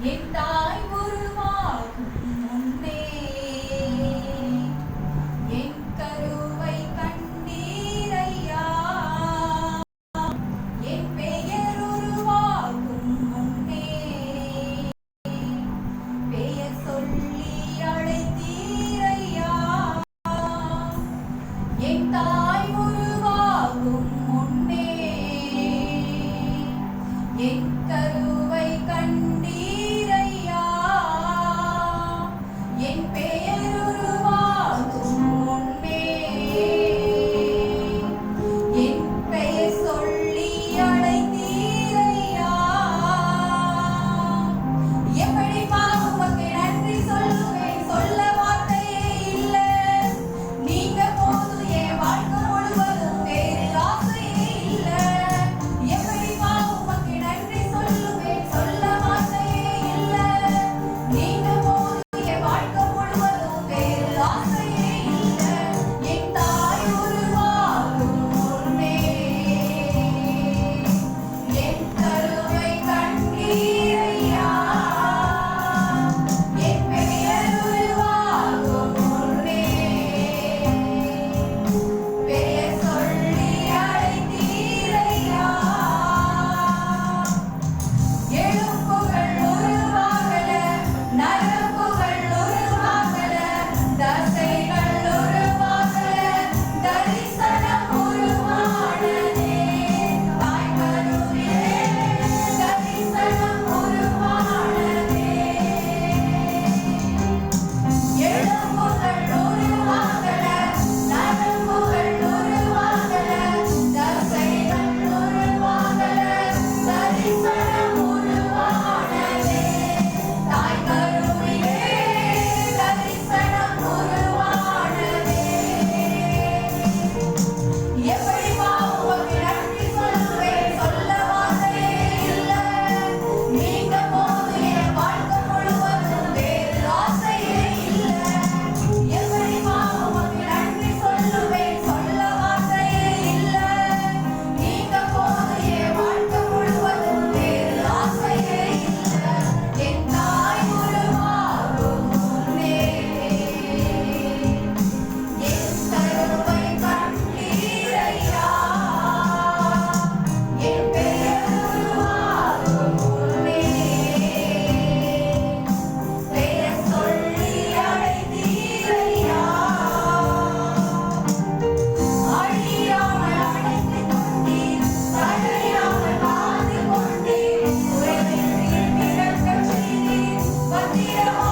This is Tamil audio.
என் தாய் உருவாகும் முன்பே என் கருவை கண்டீரையா என் பெயர் உருவாகும் முன்பே பெயர் சொல்லி அழைத்தீரையா என் தாய் உருவாகும் முன்பே என் கருவை கண் Yeah.